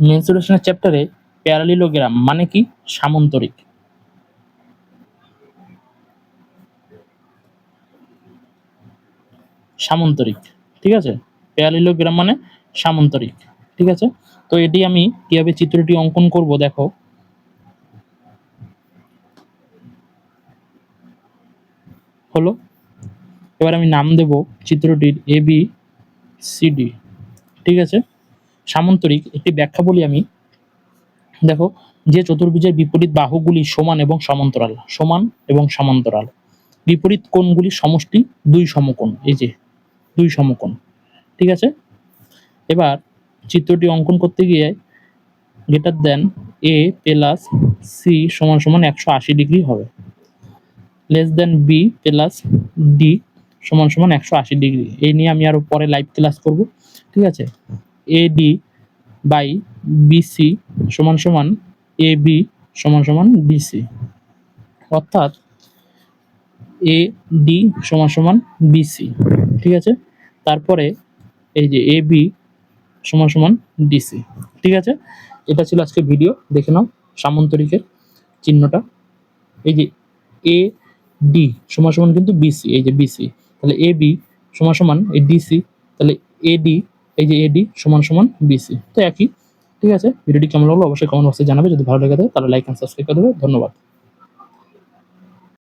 মেনসুরেশনের চ্যাপ্টারে প্যারালিলোগ্রাম মানে কি? সামন্তরিক। সামন্তরিক, ঠিক আছে? প্যারালিলোগ্রাম মানে সামন্তরিক, ঠিক আছে? তো এটি আমি কীভাবে চিত্রটি অঙ্কন করব, দেখো। হলো, এবার আমি নাম দেব চিত্রটির এ বি সিডি ঠিক আছে? সামন্তরিক একটি ব্যাখ্যা বলি আমি। দেখো, যে চতুর্ভুজের বিপরীত বাহুগুলি সমান এবং সমান্তরাল, সমান এবং সমান্তরাল। বিপরীত কোণগুলি সমষ্টি, দুই সমকোণ, এই যে, দুই সমকোণ, ঠিক আছে? এবার চিত্রটি অঙ্কন করতে গিয়ে greater than A plus C সমান সমান একশো আশি ডিগ্রি হবে। Less than B plus D সমান সমান একশো আশি ডিগ্রি এই নিয়ে আমি আরও পরে লাইভ ক্লাস করব, ঠিক আছে? এ ডি বাই বিসি সমান সমান এ বি সমান সমান বিসি অর্থাৎ এ ডি সমান সমান বিসি ঠিক আছে? তারপরে এই যে এ বি সমান সমান ডিসি ঠিক আছে? এটা ছিল আজকে ভিডিও। দেখে নাও সামন্তরিকের চিহ্নটা। এই যে এ ডি সমান সমান কিন্তু বিসি এই যে বিসি তাহলে এ বি সমান সমান এই ডিসি তাহলে এ ডি এই যে এডি সমান সমান বিসি তো একই। ঠিক আছে? ভিডিওটি কেমন লাগল অবশ্যই কমেন্ট বক্সে জানাবে। যদি ভালো লাগে তাহলে লাইক অ্যান্ড সাবস্ক্রাইব করে দেবে। ধন্যবাদ।